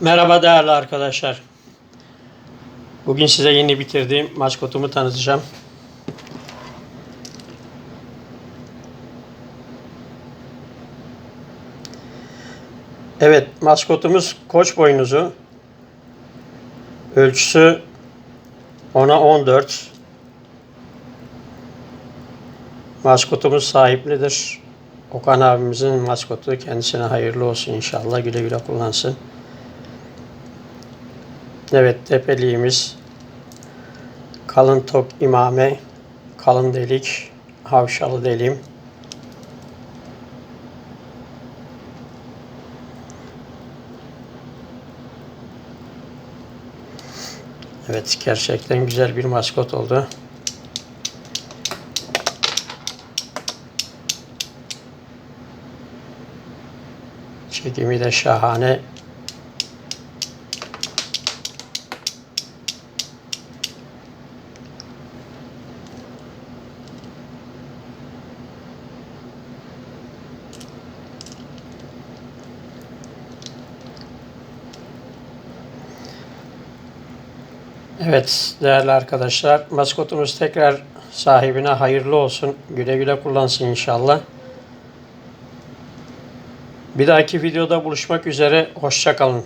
Merhaba değerli arkadaşlar. Bugün size yeni bitirdiğim maskotumu tanıtacağım. Evet, maskotumuz koç boynuzu. Ölçüsü 10'a 14. Maskotumuz sahiplidir. Okan abimizin maskotu kendisine hayırlı olsun inşallah güle güle kullansın. Evet tepeliğimiz kalın tok imame, kalın delik, havşalı deliğim. Evet gerçekten güzel bir maskot oldu. Çekimi de şahane. Evet değerli arkadaşlar maskotumuz tekrar sahibine hayırlı olsun. Güle güle kullansın inşallah. Bir dahaki videoda buluşmak üzere. Hoşça kalın.